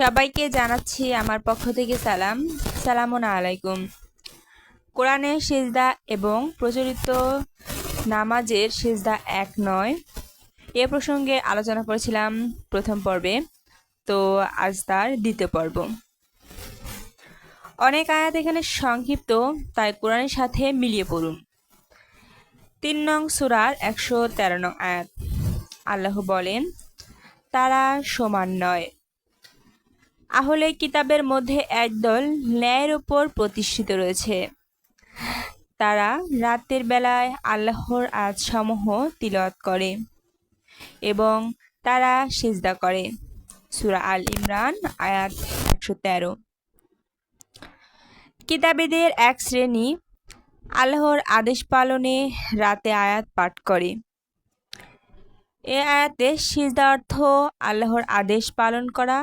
সবাইকে জানাচ্ছি আমার পক্ষ থেকে সালাম। সালামুন আলাইকুম। কোরআনের সেজদা এবং প্রচলিত নামাজের সেজদা এক নয়। এ প্রসঙ্গে আলোচনা করেছিলাম প্রথম পর্বে, তো আজ তার দ্বিতীয় পর্ব। অনেক আয়াত এখানে সংক্ষিপ্ত, তাই কোরআনের সাথে মিলিয়ে পড়ুন। তিন নং সুরার একশো তেরো নং আয়াত। আল্লাহ বলেন, তারা সমান নয়। আহলে কিতাবের মধ্যে একদল ন্যায়ের উপর প্রতিষ্ঠিত রয়েছে। তারা রাতের বেলায় আল্লাহর আজসমূহ তিলত করে এবং তারা সেজদা করে। সুরা আল ইমরান, আয়াত একশো তেরো। কিতাবীদের এক শ্রেণি আল্লাহর আদেশ পালনে রাতে আয়াত পাঠ করে। এ আয়াতে সিজদা অর্থ আল্লাহর আদেশ পালন করা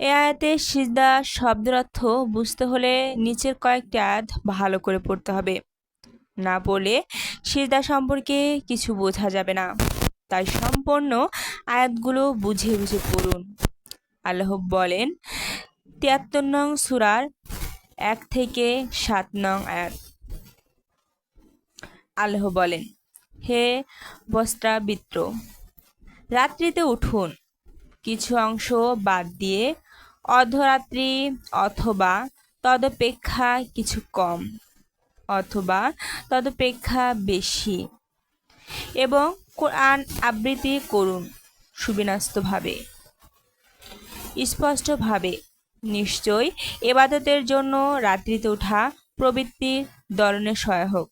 এ আয়াতে সিজদা শব্দের অর্থ বুঝতে হলে নিচের কয়েকটি আয়াত ভালো করে পড়তে হবে। না পড়লে সিজদা সম্পর্কে কিছু বোঝা যাবে না। তাই সম্পূর্ণ আয়াতগুলো বুঝে বুঝে পড়ুন। আল্লাহ বলেন, তিয়াত্তর নং সুরার এক থেকে সাত নং আয়াত। আল্লাহ বলেন, হে বস্ত্রাবৃত্র, রাত্রিতে উঠুন। কিছু অংশ বাদ দিয়ে অর্ধরাত্রি অথবা তদপেক্ষা কিছু কম অথবা তদপেক্ষা বেশি এবং কোরআন আবৃত্তি করুন সুবিন্যস্তভাবে। স্পষ্টভাবে, নিশ্চয় এবাদতের জন্য রাত্রিতে ওঠা প্রবৃত্তির দলনের সহায়ক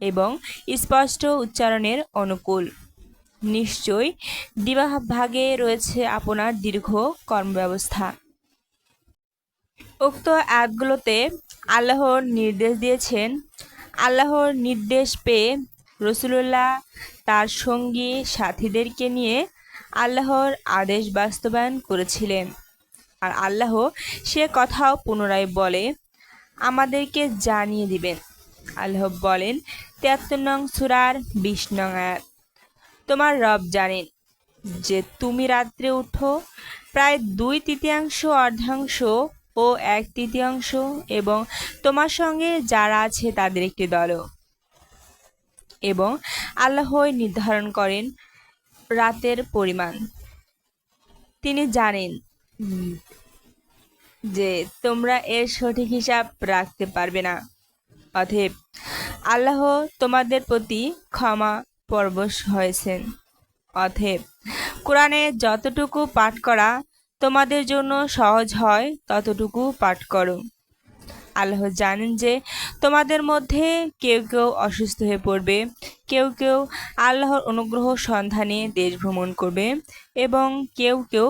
এবং স্পষ্ট উচ্চারণের অনুকূল। নিশ্চয় দিবাভাগে রয়েছে আপনার দীর্ঘ কর্মব্যবস্থা। উক্ত অ্যাপগুলোতে আল্লাহর নির্দেশ দিয়েছেন। আল্লাহর নির্দেশ পেয়ে রসুল্লাহ তার সঙ্গী সাথীদেরকে নিয়ে আল্লাহর আদেশ বাস্তবায়ন করেছিলেন। আর আল্লাহ সে কথাও পুনরায় বলে, আমাদেরকে জানিয়ে দিবেন। আল্লাহ বলেন, তিয়াত্তর নং সুরার বিশ নং আয়াত। তোমার রব জানেন যে তুমি রাত্রে উঠো, প্রায় দুই তৃতীয়াংশ অর্ধাংশ ও এক তৃতীয়াংশ এবং তোমার সঙ্গে যারা আছে তাদের একটি দল। এবং আল্লাহই নির্ধারণ করেন রাতের পরিমাণ। তিনি জানেন যে তোমরা এর সঠিক হিসাব রাখতে পারবে না। অতএব আল্লাহ তোমাদের প্রতি ক্ষমা পরবশ হয়েছেন অতএব কোরআনে যতটুকু পাঠ করা তোমাদের জন্য সহজ হয়, ততটুকু পাঠ করো। আল্লাহ জানেন যে তোমাদের মধ্যে কেউ কেউ অসুস্থ হয়ে পড়বে, কেউ কেউ আল্লাহর অনুগ্রহ সন্ধানে দেশ ভ্রমণ করবে এবং কেউ কেউ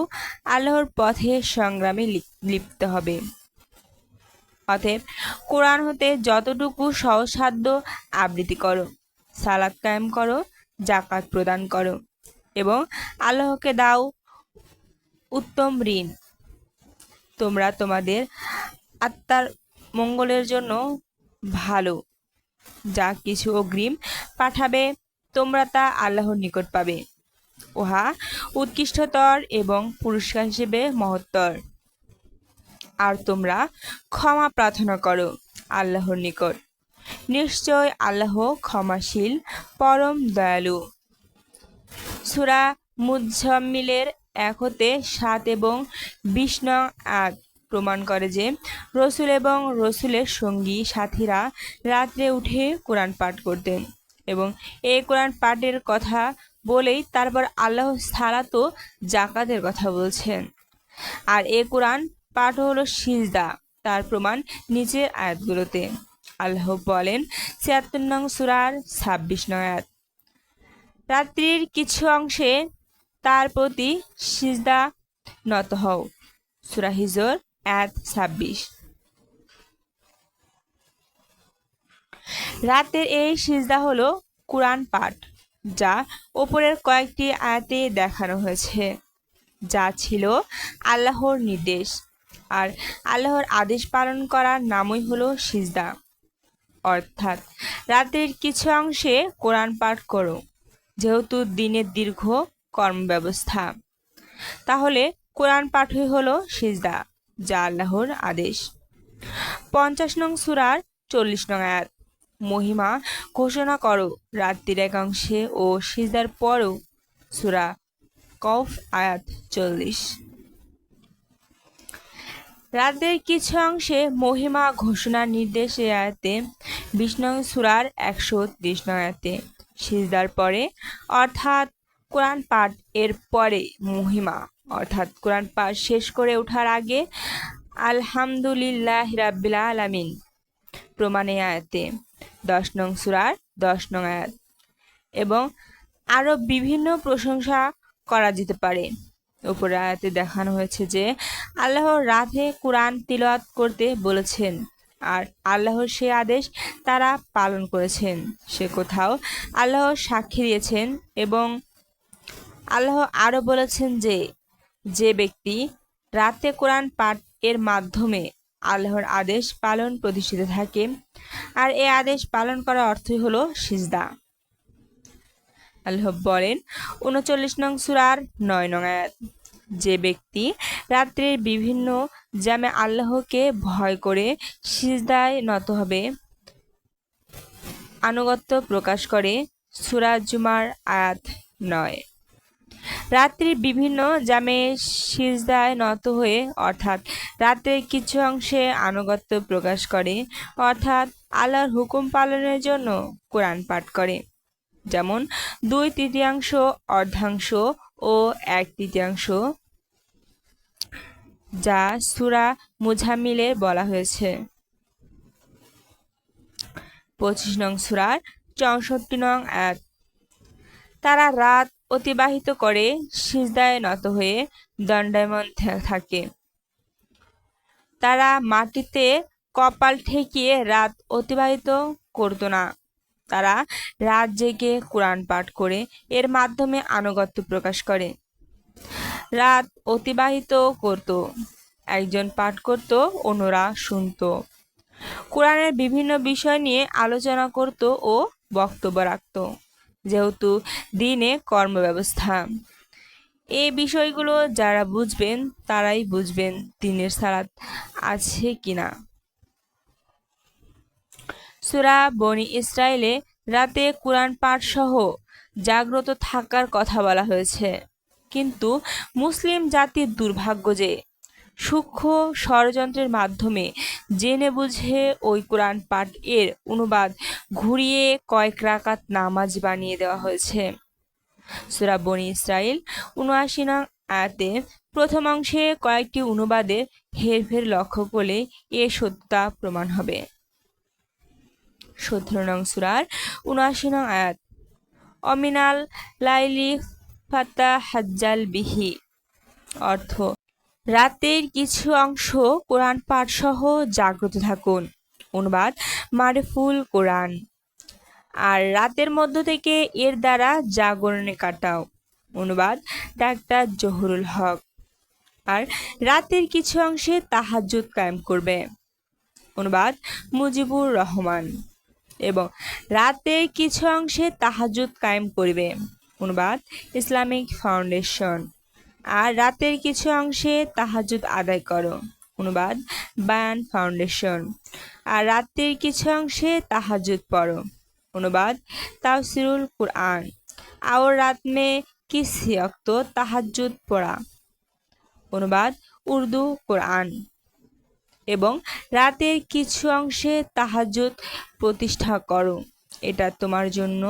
আল্লাহর পথে সংগ্রামে লিপ্ত হবে। অতএব কোরআন হতে যতটুকু সহসাধ্য আবৃত্তি করো। সালাদ কায়েম করো, জাকাত প্রদান করো এবং আল্লাহকে দাও উত্তম ঋণ। তোমরা তোমাদের আত্মার মঙ্গলের জন্য ভালো, যা কিছু অগ্রিম পাঠাবে, তোমরা তা আল্লাহর নিকট পাবে। উহা উৎকৃষ্টতর এবং পুরস্কার হিসেবে মহত্তর। আর তোমরা ক্ষমা প্রার্থনা করো আল্লাহর নিকট। নিশ্চয় আল্লাহ ক্ষমাশীল, পরম দয়ালু। সুরা মুজাম্মিলের এক হতে সাত এবং বিশ নং আগ প্রমাণ করে যে, রসুল এবং রসুলের সঙ্গী সাথীরা রাত্রে উঠে কোরআন পাঠ করতেন এবং এই কোরআন পাঠের কথা বলেই তারপর আল্লাহ সালাতো জাকাতের কথা বলছেন। আর এ কোরআন পাঠ হলো সিজদা, তার প্রমাণ নিচের আয়াতগুলোতে। আল্লাহ বলেন, ছিয়াত্তর নং সুরার ছাব্বিশ নং রাত্রির কিছু অংশে তার প্রতি সিজদা নত হও, সুরা হিজর এক ছাব্বিশ। রাতের এই সিজদা হলো কোরআন পাঠ, যা ওপরের কয়েকটি আয়াতে দেখানো হয়েছে। যা ছিল আল্লাহর নির্দেশ, আর আল্লাহর আদেশ পালন করার নামই হলো সিজদা। অর্থাৎ রাতের কিছু অংশে কোরআন পাঠ করো, যেহেতু দিনের দীর্ঘ কর্মব্যবস্থা। তাহলে কোরআন পাঠই হলো সিজদা, যা আল্লাহর আদেশ। পঞ্চাশ নং সুরার চল্লিশ নং আয়াত। মহিমা ঘোষণা করো, রাত্রির একাংশে ও সিজদার পরও সুরা কফ আয়াত চল্লিশ। রাতের কিছু অংশে মহিমা ঘোষণার নির্দেশ আয়াতে নং সুরার একশো ত্রিশ নং আয়াতে সিজদার পরে, অর্থাৎ কোরআন পাঠ এর পরে মহিমা, অর্থাৎ কোরআন পাঠ শেষ করে ওঠার আগে আলহামদুলিল্লাহ রাব্বিল আলামিন প্রমাণে আয়াতে দশ নং সুরার দশ নং আয়াত এবং আরও বিভিন্ন প্রশংসা করা যেতে পারে। উপরে আয়াতে দেখানো হয়েছে যে আল্লাহ রাধে কোরআন তিলওয়াত করতে বলেছেন আর আল্লাহর সে আদেশ তারা পালন করেছেন। সে কোথাও আল্লাহ সাক্ষী দিয়েছেন এবং আল্লাহ আরও বলেছেন যে যে ব্যক্তি রাতে কোরআন পাঠ এর মাধ্যমে আল্লাহর আদেশ পালন প্রতিষ্ঠিত থাকে, আর এ আদেশ পালন করার অর্থই হলো সিজদা। আল্লাহ বলেন, উনচল্লিশ নং সুরার নয় নং আয়াত। যে ব্যক্তি রাত্রির বিভিন্ন জামে আল্লাহকে ভয় করে সিজদায় নত হবে, আনুগত্য প্রকাশ করে সুরাজ জুমার আয়াত নয়। রাত্রির বিভিন্ন জামে সিজদায় নত হয়ে, অর্থাৎ রাতের কিছু অংশে আনুগত্য প্রকাশ করে, অর্থাৎ আল্লাহর হুকুম পালনের জন্য কোরআন পাঠ করে। যেমন দুই তৃতীয়াংশ অর্ধাংশ ও এক তৃতীয়াংশ। যা সুরা মুজামিলে বলা হয়েছে। পঁচিশ নং সুরার চৌষট্টি নং এক তারা রাত অতিবাহিত করে সিজদায় নত হয়ে দণ্ডায়মন থাকে। তারা মাটিতে কপাল ঠেকিয়ে রাত অতিবাহিত করতো না। তারা রাত জেগে কোরআন পাঠ করে এর মাধ্যমে আনুগত্য প্রকাশ করে। রাত অতিবাহিত করত, একজন পাঠ করত, অন্যরা শুনত। কোরআনের বিভিন্ন বিষয় নিয়ে আলোচনা করত ও বক্তব্য রাখত, যেহেতু দিনে কর্মব্যবস্থা। এই বিষয়গুলো যারা বুঝবেন, তারাই বুঝবেন দিনের সালাত আছে কিনা। সুরা বনি ইসরায়েলে রাতে কোরআন পাঠ সহ জাগ্রত থাকার কথা বলা হয়েছে। কিন্তু মুসলিম জাতির দুর্ভাগ্য যে, সূক্ষ্ম ষড়যন্ত্রের মাধ্যমে জেনে বুঝে ওই কোরআন পাঠ এর অনুবাদ ঘুরিয়ে কয়েক রাকাত নামাজ বানিয়ে দেওয়া হয়েছে। সুরা বনি ইসরায়েল উনআশি নং আয়াতে প্রথম অংশে কয়েকটি অনুবাদে হেরফের লক্ষ্য করলে এ সত্যতা প্রমাণ হবে। সতেরো নং সুরার উনআশি নং আয়াত। অমিনাল লাইলি ফাতা হাজ্জাল বিহি। অর্থ, রাতের কিছু অংশ কোরআন পাঠ সহ জাগ্রত থাকুন। অনুবাদ, মারেফুল কোরআন। আর রাতের মধ্য থেকে এর দ্বারা জাগরণে কাটাও। অনুবাদ, ডাক্তার জহুরুল হক। আর রাতের কিছু অংশে তাহাজুদ কায়েম করবে। অনুবাদ, মুজিবুর রহমান। এবং রাতের কিছু অংশে তাহাজুদ কায়েম করবে। অনুবাদ, ইসলামিক ফাউন্ডেশন। আর রাতের কিছু অংশে তাহাজুদ আদায় করো। অনুবাদ, বায়ান ফাউন্ডেশন। আর রাতের কিছু অংশে তাহাজুদ পড়ো। অনুবাদ তাওসিরুল কুরআন। আর রাত মে কিসি অক্ত তাহাজুদ পড়া। অনুবাদ, উর্দু কোরআন। এবং রাতের কিছু অংশে তাহাজুদ প্রতিষ্ঠা করো। এটা তোমার জন্য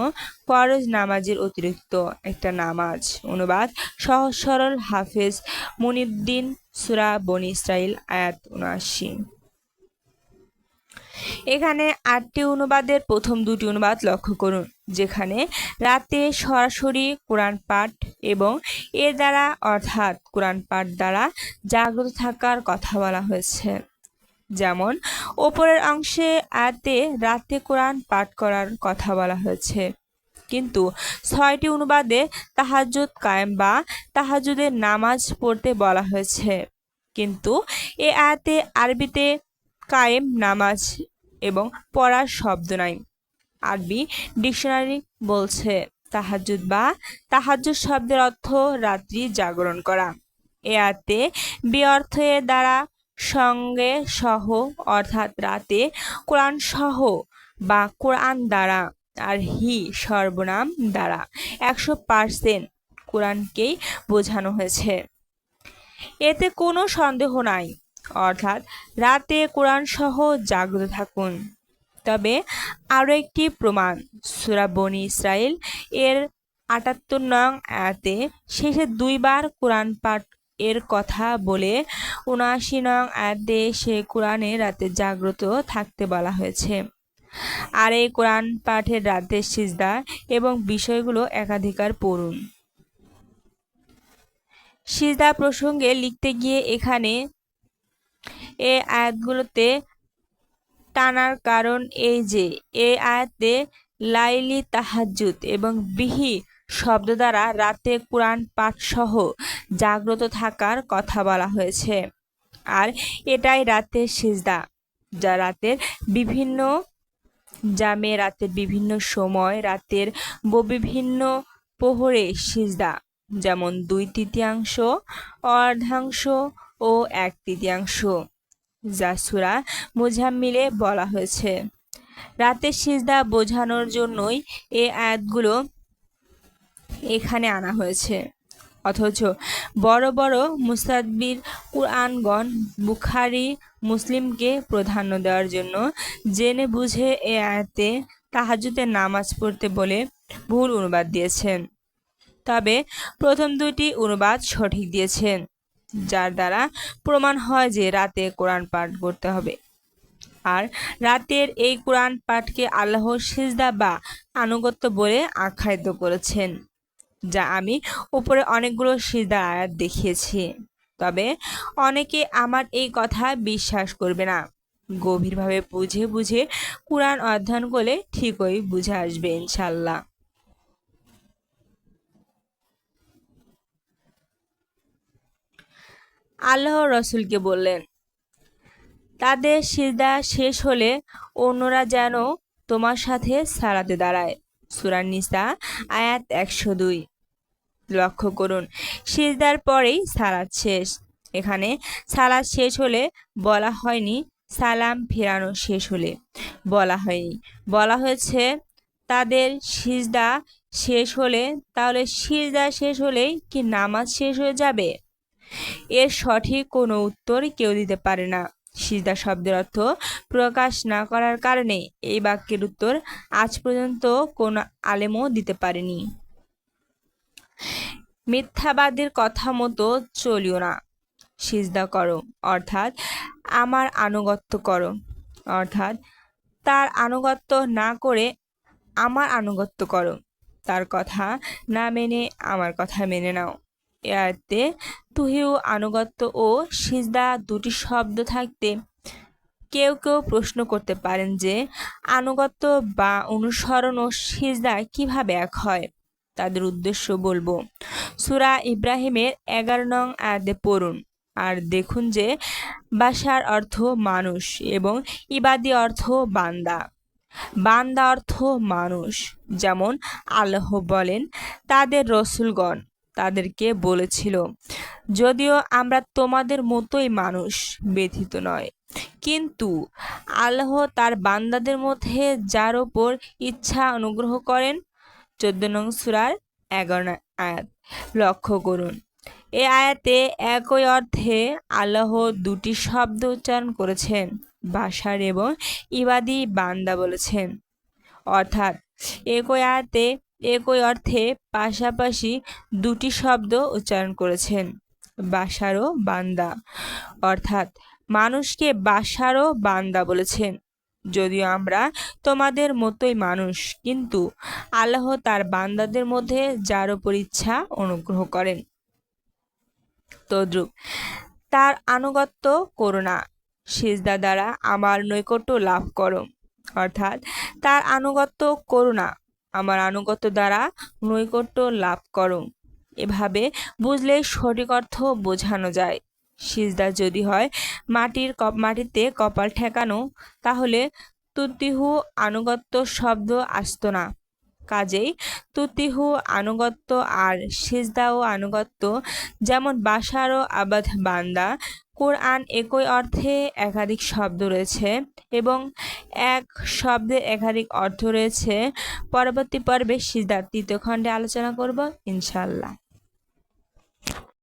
ফরজ নামাজের অতিরিক্ত একটা নামাজ। অনুবাদ, সহজ সরল হাফেজ মুনিদ্দিন সুরা বনি ইসরাইল আয়াত উনআশি। এখানে আটটি অনুবাদের প্রথম দুটি অনুবাদ লক্ষ্য করুন, যেখানে রাতে সরাসরি কোরআন পাঠ এবং এর দ্বারা অর্থাৎ কোরআন পাঠ দ্বারা জাগ্রত থাকার কথা বলা হয়েছে। যেমন, ওপরের অংশে আয়াতে রাতে কোরআন পাঠ করার কথা বলা হয়েছে। কিন্তু ছয়টি অনুবাদে তাহাজুদ কায়েম বা তাহাজুদের নামাজ পড়তে বলা হয়েছে। কিন্তু এ আয়াতে আরবিতে কায়েম নামাজ এবং পড়ার শব্দ নাই। আরবি ডিকশনারি বলছে তাহাজুদ বা তাহাজুদ শব্দের অর্থ রাত্রি জাগরণ করা। এ আয়াতে বি অর্থে দ্বারা সঙ্গে সহ, অর্থাৎ রাতে কোরআন সহ বা কোরআন দ্বারা আর হি সর্বনাম দ্বারা একশো পার্সেন্ট কোরআনকেই বোঝানো হয়েছে। এতে কোনো সন্দেহ নাই, অর্থাৎ রাতে কোরআন সহ জাগ্রত থাকুন। তবে আরও একটি প্রমাণ, সুরা বনি ইসরায়েল এর আটাত্তর নং আয়াতে শেষে দুইবার কোরআন পাঠ এর কথা বলে উনআশি নং আয়াতে সে কোরআনে রাতে জাগ্রত থাকতে বলা হয়েছে। আর এই কোরআন পাঠের রাতের সিজদা এবং বিষয়গুলো একাধিকার পড়ুন। সিজদা প্রসঙ্গে লিখতে গিয়ে এখানে এ আয়াতগুলোতে টানার কারণ এই যে, এ আয়াতে লাইলি তাহাজুদ এবং বিহি শব্দ দ্বারা রাতে কোরআন পাঠসহ জাগ্রত থাকার কথা বলা হয়েছে। আর এটাই রাতের সিজদা, যা রাতের বিভিন্ন জামে, রাতের বিভিন্ন সময়, রাতের বিভিন্ন প্রহরে সিজদা, যেমন দুই তৃতীয়াংশ, অর্ধাংশ ও এক তৃতীয়াংশ, যা সুরা মুজাম্মিলে বলা হয়েছে। রাতের সিজদা বোঝানোর জন্যই এই আয়াতগুলো এখানে আনা হয়েছে। অথচ বড় বড় মুসাদবির কুরআনগণ বুখারি মুসলিমকে প্রাধান্য দেওয়ার জন্য জেনে বুঝে এ আয়াতে তাহাজুতে নামাজ পড়তে বলে ভুল অনুবাদ দিয়েছেন। তবে প্রথম দুটি অনুবাদ সঠিক দিয়েছেন, যার দ্বারা প্রমাণ হয় যে রাতে কোরআন পাঠ করতে হবে। আর রাতের এই কোরআন পাঠকে আল্লাহ সিজদা বা আনুগত্য বলে আখ্যায়িত করেছেন। যা আমি উপরে অনেকগুলো সিজদার আয়াত দেখিয়েছি। তবে অনেকে আমার এই কথা বিশ্বাস করবে না। গভীরভাবে বুঝে বুঝে কোরআন অধ্যয়ন করলে ঠিকই বুঝে আসবে ইনশাল্লাহ আল্লাহ রসুলকে বললেন, তাদের সিজদা শেষ হলে অন্যরা যেন তোমার সাথে সারাতে দাঁড়ায়। সুরান নিসা আয়াত একশো দুই। লক্ষ্য করুন, সিজদার পরেই সালাদ শেষ। এখানে সালাদ শেষ হলে বলা হয়নি সালাম ফেরানো শেষ হলে। বলা হয়নি। বলা হয়েছে তাদের সিজদা শেষ হলে, তাহলে সিজদা শেষ হলেই কি নামাজ শেষ হয়ে যাবে? এর সঠিক কোনো উত্তর কেউ দিতে পারে না। সিজদা শব্দের অর্থ প্রকাশ না করার কারণে। এই বাক্যের উত্তর আজ পর্যন্ত কোনো আলেমও দিতে পারেনি। মিথ্যাবাদীর কথা মতো চলিও না। সিজদা করো, অর্থাৎ আমার আনুগত্য করো। অর্থাৎ তার আনুগত্য না করে আমার আনুগত্য করো। তার কথা না মেনে আমার কথা মেনে নাও। এতে তুহিউ আনুগত্য ও সিজদা দুটি শব্দ থাকতে কেউ কেউ প্রশ্ন করতে পারেন যে, আনুগত্য বা অনুসরণ ও সিজদা কীভাবে এক হয়? তাদের উদ্দেশ্য বলব, সুরা ইব্রাহিমের এগারো নং আয়াতে পড়ুন। আর দেখুন যে বাসার অর্থ মানুষ এবং ইবাদি অর্থ বান্দা। বান্দা অর্থ মানুষ, যেমন আল্লাহ বলেন, তাদের রসুলগণ। তাদেরকে বলেছিল, যদিও আমরা তোমাদের মতোই মানুষ, ব্যথিত নয়। কিন্তু আল্লাহ তার বান্দাদের মধ্যে যার ওপর ইচ্ছা অনুগ্রহ করেন, চোদ্দ নং সুরার এগারো আয়াত। লক্ষ্য করুন, এ আয়াতে একই অর্থে আল্লাহ দুটি শব্দ উচ্চারণ করেছেন বাসার এবং ইবাদি বান্দা বলেছেন। অর্থাৎ একই আয়াতে একই অর্থে পাশাপাশি দুটি শব্দ উচ্চারণ করেছেন বাসারও বান্দা। অর্থাৎ মানুষকে বাসারও বান্দা বলেছেন। যদিও আমরা তোমাদের মতোই মানুষ, কিন্তু আল্লাহ তার বান্দাদের মধ্যে যার ওপর ইচ্ছা অনুগ্রহ করেন। তদ্রুপ তার আনুগত্য করো সিজদা দ্বারা আমার নৈকট্য লাভ করো। অর্থাৎ তার আনুগত্য করো আমার আনুগত্য দ্বারা নৈকট্য লাভ করো এভাবে বুঝলে সঠিক অর্থ বোঝানো যায়। সিজদা যদি হয়, মাটির কপ, মাটিতে কপাল ঠেকানো, তাহলে তুতিহু আনুগত্য শব্দ আসত না। কাজেই তুতিহু আনুগত্য আর সিজদা ও আনুগত্য, যেমন বাসার ও আবাদ বান্দা কোরআন একই অর্থে একাধিক শব্দ রয়েছে এবং এক শব্দে একাধিক অর্থ রয়েছে। পরবর্তী পর্বে সিদ্ধার্থ তৃতীয় খণ্ডে আলোচনা করব ইনশাল্লাহ